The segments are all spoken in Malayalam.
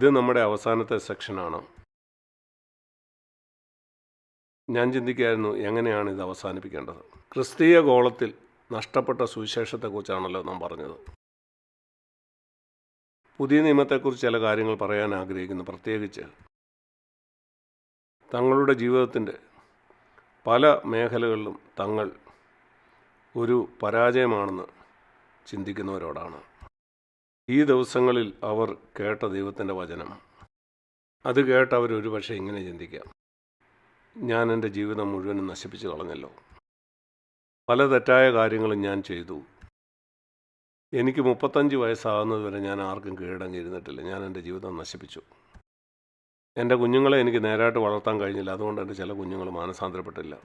ഇത് നമ്മുടെ അവസാനത്തെ സെക്ഷനാണ്. ഞാൻ ചിന്തിക്കുകയായിരുന്നു എങ്ങനെയാണ് ഇത് അവസാനിപ്പിക്കേണ്ടത്. ക്രിസ്തീയ ഗോളത്തിൽ നഷ്ടപ്പെട്ട സുവിശേഷത്തെക്കുറിച്ചാണല്ലോ നാം പറഞ്ഞത്. പുതിയ നിയമത്തെക്കുറിച്ച് ചില കാര്യങ്ങൾ പറയാൻ ആഗ്രഹിക്കുന്നു. പ്രത്യേകിച്ച് തങ്ങളുടെ ജീവിതത്തിന്റെ പല മേഖലകളിലും തങ്ങൾ ഒരു പരാജയമാണെന്ന് ചിന്തിക്കുന്നവരോടാണ്. ഈ ദിവസങ്ങളിൽ അവർ കേട്ട ദൈവത്തിന്റെ വചനം. അത് കേട്ട് അവർ ഒരുപക്ഷെ ഇങ്ങനെ ചിന്തിക്കാം. ഞാൻ എന്റെ ജീവിതം മുഴുവനും നശിപ്പിച്ചു കളഞ്ഞല്ലോ. പല തെറ്റായ കാര്യങ്ങളും ഞാൻ ചെയ്തു. എനിക്ക് മുപ്പത്തഞ്ച് വയസ്സാകുന്നത് വരെ ഞാൻ ആർക്കും കീഴടങ്ങിയിരുന്നിട്ടില്ല ഞാൻ എന്റെ ജീവിതം നശിപ്പിച്ചു. എന്റെ കുഞ്ഞുങ്ങളെ എനിക്ക് നേരായിട്ട് വളർത്താൻ കഴിഞ്ഞില്ല. അതുകൊണ്ട് എന്റെ ചില കുഞ്ഞുങ്ങൾ മാനസാന്തരപ്പെട്ടില്ല.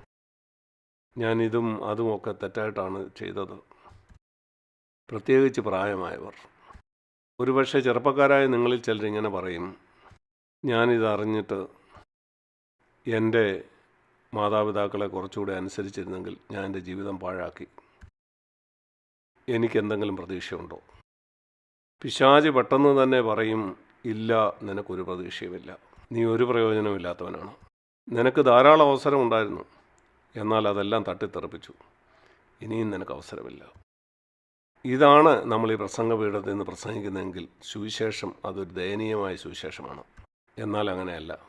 ഞാൻ ഇതും അതുമൊക്കെ തെറ്റായിട്ടാണ് ചെയ്തത്. പ്രത്യേകിച്ച് പ്രായമായവർ. ഒരുപക്ഷെ ചെറുപ്പക്കാരായ നിങ്ങളിൽ ചിലരിങ്ങനെ പറയും ഞാനിത് അറിഞ്ഞിട്ട് എന്റെ മാതാപിതാക്കളെ കുറച്ചുകൂടെ അനുസരിച്ചിരുന്നെങ്കിൽ ഞാൻ എന്റെ ജീവിതം പാഴാക്കി. എനിക്കെന്തെങ്കിലും പ്രതീക്ഷയുണ്ടോ? പിശാജ് പെട്ടെന്ന് തന്നെ പറയും ഇല്ല നിനക്കൊരു പ്രതീക്ഷയുമില്ല. നീ ഒരു പ്രയോജനമില്ലാത്തവനാണ് നിനക്ക് ധാരാളം അവസരമുണ്ടായിരുന്നു. എന്നാൽ അതെല്ലാം തട്ടിത്തെറിപ്പിച്ചു. ഇനിയും നിനക്ക് അവസരമില്ല. ഇതാണ് നമ്മൾ ഈ പ്രസംഗ പീഠത്തിൽ നിന്ന് പ്രസംഗിക്കുന്നതെങ്കിൽ സുവിശേഷം അതൊരു ദയനീയമായ സുവിശേഷമാണ്. എന്നാൽ അങ്ങനെയല്ല.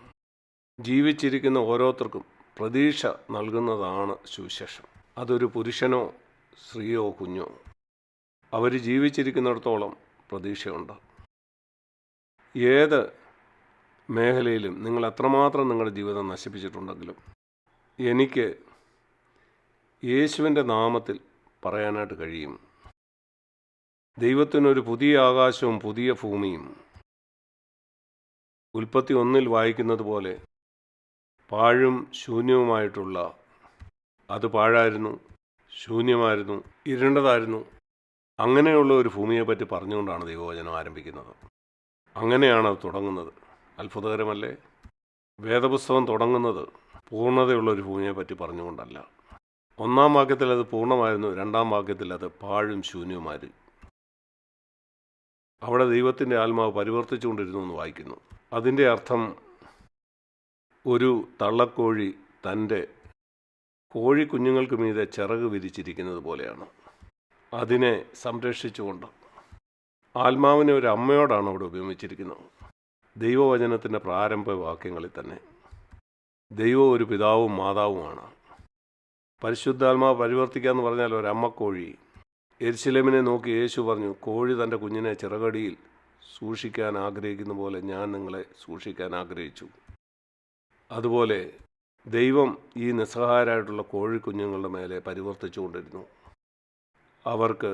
ജീവിച്ചിരിക്കുന്ന ഓരോരുത്തർക്കും പ്രതീക്ഷ നൽകുന്നതാണ് സുവിശേഷം. അതൊരു പുരുഷനോ സ്ത്രീയോ കുഞ്ഞോ. അവർ ജീവിച്ചിരിക്കുന്നിടത്തോളം പ്രതീക്ഷയുണ്ട്. ഏത് മേഖലയിലും നിങ്ങൾ എത്രമാത്രം നിങ്ങളുടെ ജീവിതം നശിപ്പിച്ചിട്ടുണ്ടെങ്കിലും എനിക്ക് യേശുവിന്റെ നാമത്തിൽ പറയാനായിട്ട് കഴിയും. ദൈവത്തിനൊരു പുതിയ ആകാശവും പുതിയ ഭൂമിയും. ഉൽപ്പത്തി ഒന്നിൽ വായിക്കുന്നത് പോലെ പാഴും ശൂന്യവുമായിട്ടുള്ള അത് പാഴായിരുന്നു ശൂന്യമായിരുന്നു ഇരുണ്ടതായിരുന്നു. അങ്ങനെയുള്ള ഒരു ഭൂമിയെപ്പറ്റി പറഞ്ഞുകൊണ്ടാണ് ദൈവവചനം ആരംഭിക്കുന്നത്. അങ്ങനെയാണ് അത് തുടങ്ങുന്നത്. അത്ഭുതകരമല്ലേ? വേദപുസ്തകം തുടങ്ങുന്നത് പൂർണതയുള്ള ഒരു ഭൂമിയെപ്പറ്റി പറഞ്ഞുകൊണ്ടല്ല. ഒന്നാം വാക്യത്തിൽ അത് പൂർണമായിരുന്നു രണ്ടാം വാക്യത്തിൽ അത് പാഴും ശൂന്യവുമായിരുന്നു. അവിടെ ദൈവത്തിന്റെ ആത്മാവ് പരിവർത്തിച്ചുകൊണ്ടിരുന്നു എന്ന് വായിക്കുന്നു. അതിന്റെ അർത്ഥം ഒരു തള്ളക്കോഴി തന്റെ കോഴി കുഞ്ഞുങ്ങൾക്ക് മീതെ ചിറക് വിരിച്ചിരിക്കുന്നത് പോലെയാണ്. അതിനെ സംരക്ഷിച്ചുകൊണ്ട് ആത്മാവിനെ ഒരു അമ്മയോടാണ് അവിടെ ഉപയോഗിച്ചിരിക്കുന്നത് ദൈവവചനത്തിന്റെ പ്രാരംഭ വാക്യങ്ങളിൽ തന്നെ ദൈവം ഒരു പിതാവും മാതാവുമാണ്. പരിശുദ്ധാത്മാവ് പരിവർത്തിക്കുക എന്ന് പറഞ്ഞാൽ ഒരു അമ്മക്കോഴി എരിശിലേമിനെ നോക്കി യേശു പറഞ്ഞു കോഴി തന്റെ കുഞ്ഞിനെ ചിറകടിയിൽ സൂക്ഷിക്കാൻ ആഗ്രഹിക്കുന്ന പോലെ ഞാൻ നിങ്ങളെ സൂക്ഷിക്കാൻ ആഗ്രഹിച്ചു. അതുപോലെ ദൈവം ഈ നിസ്സഹായരായിട്ടുള്ള കോഴി കുഞ്ഞുങ്ങളുടെ മേലെ പരിവർത്തിച്ചുകൊണ്ടിരുന്നു അവർക്ക്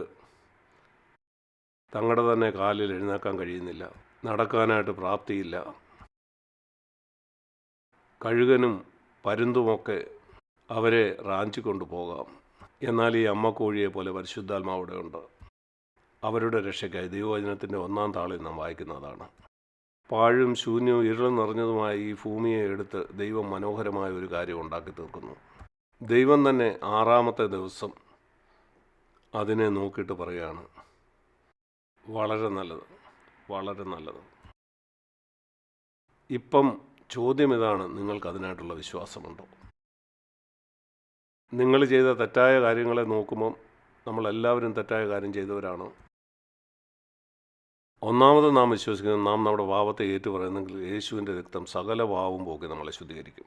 തങ്ങളുടെ തന്നെ കാലിൽ എഴുന്നേക്കാൻ കഴിയുന്നില്ല നടക്കാനായിട്ട് പ്രാപ്തിയില്ല. കഴുകനും പരുന്തുമൊക്കെ അവരെ റാഞ്ചിക്കൊണ്ടു പോകാം. എന്നാൽ ഈ അമ്മ കോഴിയെ പോലെ പരിശുദ്ധാത്മാവിടെ ഉണ്ട് അവരുടെ രക്ഷയ്ക്കായി ദൈവവചനത്തിന്റെ ഒന്നാം താളിൽ നാം വായിക്കുന്നതാണ്. പാഴും ശൂന്യവും ഇരുളും നിറഞ്ഞതുമായ ഈ ഭൂമിയെ എടുത്ത് ദൈവം മനോഹരമായ ഒരു കാര്യം ഉണ്ടാക്കി തീർക്കുന്നു. ദൈവം തന്നെ ആറാമത്തെ ദിവസം അതിനെ നോക്കിയിട്ട് പറയുകയാണ് വളരെ നല്ലത് വളരെ നല്ലത്. ഇപ്പം ചോദ്യം ഇതാണ് നിങ്ങൾക്ക് അതിനായിട്ടുള്ള വിശ്വാസമുണ്ടോ? നിങ്ങൾ ചെയ്ത തെറ്റായ കാര്യങ്ങളെ നോക്കുമ്പം നമ്മളെല്ലാവരും തെറ്റായ കാര്യം ചെയ്തവരാണ്. ഒന്നാമത് നാം വിശ്വസിക്കുന്നത് നാം നമ്മുടെ ഭാവത്തെ ഏറ്റു പറയുന്നെങ്കിൽ യേശുവിന്റെ രക്തം സകല പാവം പോക്കി നമ്മളെ ശുദ്ധീകരിക്കും.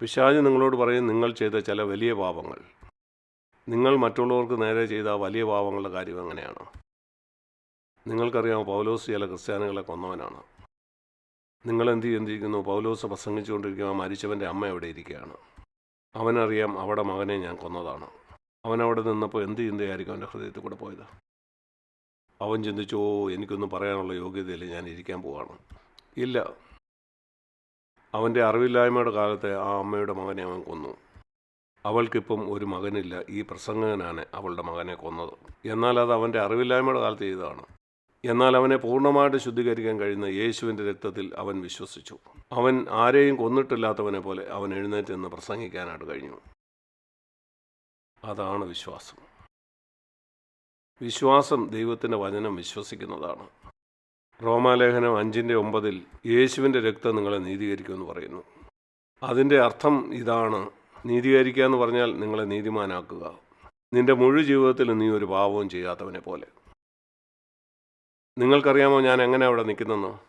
പിശാജ് നിങ്ങളോട് പറയും നിങ്ങൾ ചെയ്ത ചില വലിയ പാപങ്ങൾ. നിങ്ങൾ മറ്റുള്ളവർക്ക് നേരെ ചെയ്ത വലിയ പാപങ്ങളുടെ കാര്യം എങ്ങനെയാണ് നിങ്ങൾക്കറിയാം പൗലോസ് ചില ക്രിസ്ത്യാനികളെ കൊന്നവനാണ്. നിങ്ങൾ എന്ത് പൗലോസ് പ്രസംഗിച്ചുകൊണ്ടിരിക്കുക മരിച്ചവന്റെ അമ്മ എവിടെ ഇരിക്കുകയാണ്? അവനറിയാം അവിടെ മകനെ ഞാൻ കൊന്നതാണ്. അവൻ അവിടെ നിന്നപ്പോൾ എന്ത് ചിന്തയായിരിക്കും അവന്റെ ഹൃദയത്തിൽ കൂടെ പോയത്? അവൻ ചിന്തിച്ചു ഓ എനിക്കൊന്നും പറയാനുള്ള യോഗ്യതയിൽ ഞാൻ ഇരിക്കാൻ പോവാണ്. ഇല്ല. അവന്റെ അറിവില്ലായ്മയുടെ കാലത്തെ ആ അമ്മയുടെ മകനെ അവൻ കൊന്നു. അവൾക്കിപ്പം ഒരു മകനില്ല. ഈ പ്രസംഗകനാണ് അവളുടെ മകനെ കൊന്നത്. എന്നാൽ അത് അവന്റെ അറിവില്ലായ്മയുടെ കാലത്ത് ചെയ്തതാണ്. എന്നാൽ അവനെ പൂർണമായിട്ട് ശുദ്ധീകരിക്കാൻ കഴിയുന്ന യേശുവിന്റെ രക്തത്തിൽ അവൻ വിശ്വസിച്ചു. അവൻ ആരെയും കൊന്നിട്ടില്ലാത്തവനെ പോലെ അവൻ എഴുന്നേറ്റ് എന്ന് പ്രസംഗിക്കാനായിട്ട് കഴിഞ്ഞു. അതാണ് വിശ്വാസം. വിശ്വാസം ദൈവത്തിന്റെ വചനം വിശ്വസിക്കുന്നതാണ്. റോമാലേഖനം അഞ്ചിന്റെ ഒമ്പതിൽ യേശുവിന്റെ രക്തം നിങ്ങളെ നീതീകരിക്കുമെന്ന് പറയുന്നു. അതിന്റെ അർത്ഥം ഇതാണ്. നീതീകരിക്കുക എന്ന് പറഞ്ഞാൽ നിങ്ങളെ നീതിമാനാക്കുക. നിന്റെ മുഴുവൻ ജീവിതത്തിൽ നീ ഒരു പാവവും ചെയ്യാത്തവനെ പോലെ. നിങ്ങൾക്കറിയാമോ ഞാൻ എങ്ങനെ അവിടെ നിൽക്കുന്നെന്നോ?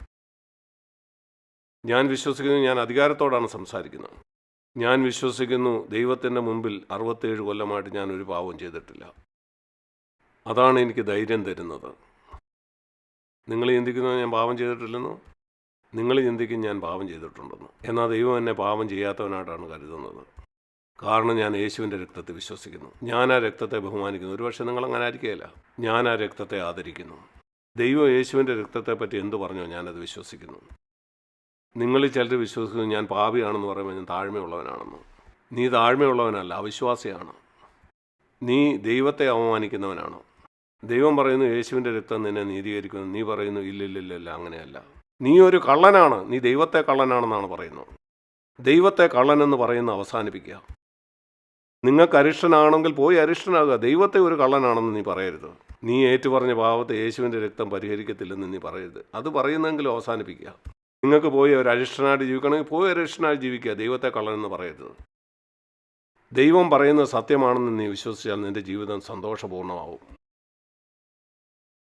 ഞാൻ വിശ്വസിക്കുന്നു ഞാൻ അധികാരത്തോടാണ് സംസാരിക്കുന്നത്. ഞാൻ വിശ്വസിക്കുന്നു ദൈവത്തിന്റെ മുമ്പിൽ അറുപത്തേഴ് കൊല്ലമായിട്ട് ഞാൻ ഒരു പാവം ചെയ്തിട്ടില്ല. അതാണ് എനിക്ക് ധൈര്യം തരുന്നത്. നിങ്ങൾ ചിന്തിക്കുന്നത് ഞാൻ പാവം ചെയ്തിട്ടില്ലെന്നോ? നിങ്ങൾ ചിന്തിക്കും ഞാൻ പാവം ചെയ്തിട്ടുണ്ടെന്ന്? എന്നാൽ ദൈവം എന്നെ പാവം ചെയ്യാത്തവനായിട്ടാണ് കരുതുന്നത്. കാരണം ഞാൻ യേശുവിന്റെ രക്തത്തെ വിശ്വസിക്കുന്നു. ഞാൻ ആ രക്തത്തെ ബഹുമാനിക്കുന്നു. ഒരുപക്ഷെ നിങ്ങൾ അങ്ങനെ ആയിരിക്കുകയില്ല. ഞാൻ ആ രക്തത്തെ ആദരിക്കുന്നു. ദൈവം യേശുവിന്റെ രക്തത്തെപ്പറ്റി എന്ത് പറഞ്ഞോ ഞാനത് വിശ്വസിക്കുന്നു. നിങ്ങളിൽ ചിലർ വിശ്വസിക്കുന്നു ഞാൻ പാപിയാണെന്ന് പറയുമ്പോൾ ഞാൻ താഴ്മയുള്ളവനാണെന്ന്. നീ താഴ്മയുള്ളവനല്ല അവിശ്വാസിയാണ്. നീ ദൈവത്തെ അവമാനിക്കുന്നവനാണ് ദൈവം പറയുന്നു യേശുവിന്റെ രക്തം നിന്നെ നീതീകരിക്കുന്നു. നീ പറയുന്നു ഇല്ലില്ലില്ല അങ്ങനെയല്ല. നീ ഒരു കള്ളനാണ് നീ ദൈവത്തെ കള്ളനാണെന്നാണ് പറയുന്നത്. ദൈവത്തെ കള്ളനെന്ന് പറയുന്ന അവസാനിപ്പിക്കുക. നിങ്ങൾക്ക് അരിഷ്ടനാണെങ്കിൽ പോയി അരിഷ്ടനാകുക. ദൈവത്തെ ഒരു കള്ളനാണെന്ന് നീ പറയരുത്. നീ ഏറ്റുപറഞ്ഞ പാവത്തെ യേശുവിന്റെ രക്തം പരിഹരിക്കത്തില്ലെന്ന് നീ പറയരുത്. അത് പറയുന്നെങ്കിലും അവസാനിപ്പിക്കുക. നിങ്ങൾക്ക് പോയി ഒരു അരിഷ്ടനായിട്ട് ജീവിക്കണമെങ്കിൽ പോയി അരിഷ്ടനായിട്ട് ജീവിക്കുക. ദൈവത്തെ കള്ളനെന്ന് പറയരുത്. ദൈവം പറയുന്നത് സത്യമാണെന്ന് നീ വിശ്വസിച്ചാൽ നിന്റെ ജീവിതം സന്തോഷപൂർണമാവും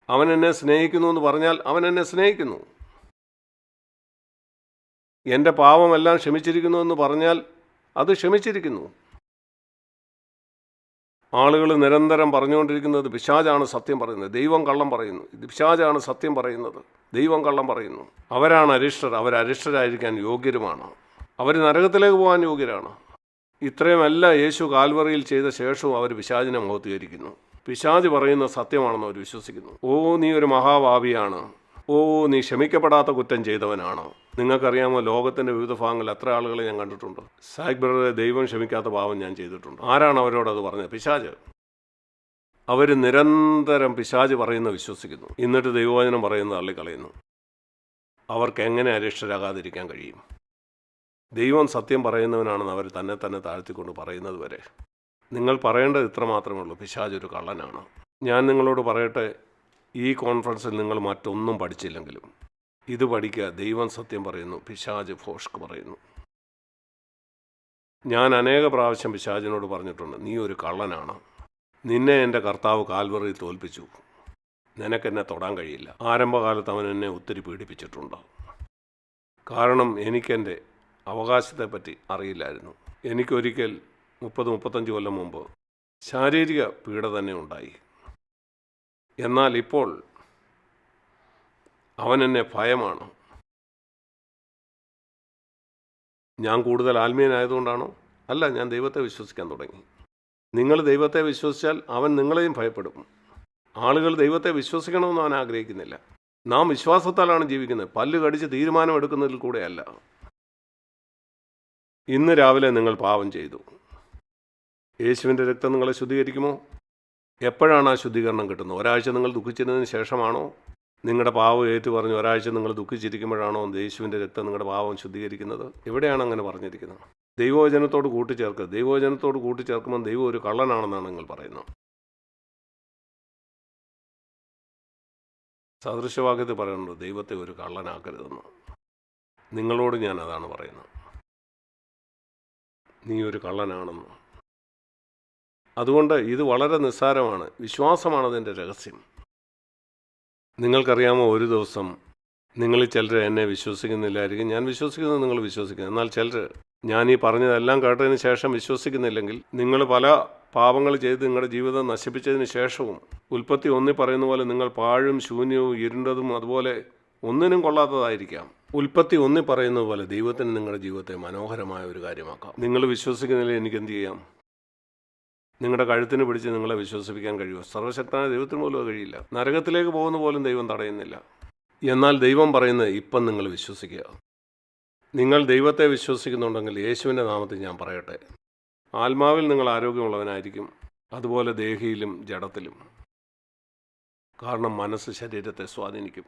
അവൻ എന്നെ സ്നേഹിക്കുന്നു എന്ന് പറഞ്ഞാൽ അവൻ എന്നെ സ്നേഹിക്കുന്നു. എന്റെ പാവമെല്ലാം ക്ഷമിച്ചിരിക്കുന്നു എന്ന് പറഞ്ഞാൽ അത് ക്ഷമിച്ചിരിക്കുന്നു. ആളുകൾ നിരന്തരം പറഞ്ഞുകൊണ്ടിരിക്കുന്നത് പിശാജാണ് സത്യം പറയുന്നത്. ദൈവം കള്ളം പറയുന്നു. ഇത് പിശാജാണ് സത്യം പറയുന്നത്. ദൈവം കള്ളം പറയുന്നു. അവരാണ് അരിഷ്ടർ. അവർ അരിഷ്ടരായിരിക്കാൻ യോഗ്യരുമാണ്. അവർ നരകത്തിലേക്ക് പോകാൻ യോഗ്യരാണ്. ഇത്രയുമല്ല യേശു കാൽവറിയിൽ ചെയ്ത ശേഷവും അവർ പിശാചിനെ മുഖത്തീകരിക്കുന്നു പിശാജ് പറയുന്ന സത്യമാണെന്ന് അവർ വിശ്വസിക്കുന്നു. ഓ നീ ഒരു മഹാഭാവിയാണ്. ഓ നീ ക്ഷമിക്കപ്പെടാത്ത കുറ്റം ചെയ്തവനാണോ? നിങ്ങൾക്കറിയാമോ ലോകത്തിന്റെ വിവിധ ഭാഗങ്ങളിൽ എത്ര ആളുകളെ ഞാൻ കണ്ടിട്ടുണ്ട്? സാഗ് ബ്രദറെ ദൈവം ക്ഷമിക്കാത്ത പാവം ഞാൻ ചെയ്തിട്ടുണ്ട്. ആരാണ് അവരോട് അത് പറഞ്ഞത്? പിശാജ്. അവർ നിരന്തരം പിശാജ് പറയുന്ന വിശ്വസിക്കുന്നു. എന്നിട്ട് ദൈവവചനം പറയുന്നത് തള്ളിക്കളയുന്നു. അവർക്ക് എങ്ങനെ അരിഷ്ടരാകാതിരിക്കാൻ കഴിയും? ദൈവം സത്യം പറയുന്നവനാണെന്ന് അവർ തന്നെ തന്നെ താഴ്ത്തിക്കൊണ്ട് പറയുന്നത് വരെ. നിങ്ങൾ പറയേണ്ടത് ഇത്ര മാത്രമേ ഉള്ളൂ. പിശാജ് ഒരു കള്ളനാണ്? ഞാൻ നിങ്ങളോട് പറയട്ടെ ഈ കോൺഫറൻസിൽ നിങ്ങൾ മറ്റൊന്നും പഠിച്ചില്ലെങ്കിലും. ഇത് പഠിക്കുക ദൈവം സത്യം പറയുന്നു പിശാജ് ഫോഷ്ക്ക് പറയുന്നു. ഞാൻ അനേക പ്രാവശ്യം പിശാജിനോട് പറഞ്ഞിട്ടുണ്ട് നീ ഒരു കള്ളനാണ്. നിന്നെ എന്റെ കർത്താവ് കാൽവറിയിൽ തോൽപ്പിച്ചു. നിനക്കെന്നെ തൊടാൻ കഴിയില്ല. ആരംഭകാലത്ത് അവൻ എന്നെ ഒത്തിരി പീഡിപ്പിച്ചിട്ടുണ്ട്. കാരണം എനിക്കെന്റെ അവകാശത്തെപ്പറ്റി അറിയില്ലായിരുന്നു. എനിക്കൊരിക്കൽ മുപ്പത് മുപ്പത്തഞ്ച് കൊല്ലം മുമ്പ് ശാരീരിക പീഡ തന്നെ ഉണ്ടായി. എന്നാൽ ഇപ്പോൾ അവൻ എന്നെ ഭയമാണ്. ഞാൻ കൂടുതൽ ആത്മീയനായതുകൊണ്ടാണോ? അല്ല ഞാൻ ദൈവത്തെ വിശ്വസിക്കാൻ തുടങ്ങി. നിങ്ങൾ ദൈവത്തെ വിശ്വസിച്ചാൽ അവൻ നിങ്ങളെയും ഭയപ്പെടും. ആളുകൾ ദൈവത്തെ വിശ്വസിക്കണമെന്ന് അവൻ ആഗ്രഹിക്കുന്നില്ല. നാം വിശ്വാസത്താലാണ് ജീവിക്കുന്നത്. പല്ല് കടിച്ച് തീരുമാനമെടുക്കുന്നതിൽ കൂടെയല്ല. ഇന്ന് രാവിലെ നിങ്ങൾ പാപം ചെയ്തു. യേശുവിന്റെ രക്തം നിങ്ങളെ ശുദ്ധീകരിക്കുമോ? എപ്പോഴാണ് ആ ശുദ്ധീകരണം കിട്ടുന്നത്? ഒരാഴ്ച നിങ്ങൾ ദുഃഖിച്ചതിന് ശേഷമാണോ? നിങ്ങളുടെ പാവം ഏറ്റു പറഞ്ഞ് ഒരാഴ്ച നിങ്ങൾ ദുഃഖിച്ചിരിക്കുമ്പോഴാണോ യേശുവിന്റെ രക്തം നിങ്ങളുടെ പാവം ശുദ്ധീകരിക്കുന്നത്? എവിടെയാണ് അങ്ങനെ പറഞ്ഞിരിക്കുന്നത്? ദൈവവചനത്തോട് കൂട്ടിച്ചേർക്കുക ദൈവവചനത്തോട് കൂട്ടിച്ചേർക്കുമ്പോൾ ദൈവം ഒരു കള്ളനാണെന്നാണ് നിങ്ങൾ പറയുന്നത്. സദൃശവാക്യത്തിൽ പറയുന്നുണ്ട് ദൈവത്തെ ഒരു കള്ളനാക്കരുതെന്ന്. നിങ്ങളോട് ഞാൻ അതാണ് പറയുന്നത്. നീ ഒരു കള്ളനാണെന്ന്. അതുകൊണ്ട് ഇത് വളരെ നിസ്സാരമാണ്. വിശ്വാസമാണ് അതിന്റെ രഹസ്യം. നിങ്ങൾക്കറിയാമോ ഒരു ദിവസം നിങ്ങളിൽ ചിലർ എന്നെ വിശ്വസിക്കുന്നില്ലായിരിക്കും. ഞാൻ വിശ്വസിക്കുന്നത് നിങ്ങൾ വിശ്വസിക്കുന്നു. എന്നാൽ ചിലർ ഞാൻ ഈ പറഞ്ഞതെല്ലാം കേട്ടതിന് ശേഷം വിശ്വസിക്കുന്നില്ലെങ്കിൽ നിങ്ങൾ പല പാപങ്ങൾ ചെയ്ത് നിങ്ങളുടെ ജീവിതം നശിപ്പിച്ചതിന് ശേഷവും ഉൽപ്പത്തി ഒന്നി പറയുന്ന പോലെ നിങ്ങൾ പാഴും ശൂന്യവും ഇരുണ്ടതും അതുപോലെ ഒന്നിനും കൊള്ളാത്തതായിരിക്കാം. ഉൽപ്പത്തി ഒന്നി പറയുന്നത് പോലെ ദൈവത്തിന് നിങ്ങളുടെ ജീവിതത്തെ മനോഹരമായ ഒരു കാര്യമാക്കാം. നിങ്ങൾ വിശ്വസിക്കുന്നില്ല എനിക്ക് എന്ത് ചെയ്യാം? നിങ്ങളുടെ കഴുത്തിന് പിടിച്ച് നിങ്ങളെ വിശ്വസിപ്പിക്കാൻ കഴിയുമോ? സർവശക്തനായ ദൈവത്തിന് പോലും കഴിയില്ല. നരകത്തിലേക്ക് പോകുന്ന പോലും ദൈവം തടയുന്നില്ല. എന്നാൽ ദൈവം പറയുന്നത് ഇപ്പം നിങ്ങൾ വിശ്വസിക്കുക. നിങ്ങൾ ദൈവത്തെ വിശ്വസിക്കുന്നുണ്ടെങ്കിൽ യേശുവിന്റെ നാമത്തിൽ ഞാൻ പറയട്ടെ. ആത്മാവിൽ നിങ്ങൾ ആരോഗ്യമുള്ളവനായിരിക്കും. അതുപോലെ ദേഹിയിലും ജഡത്തിലും. കാരണം മനസ്സ് ശരീരത്തെ സ്വാധീനിക്കും.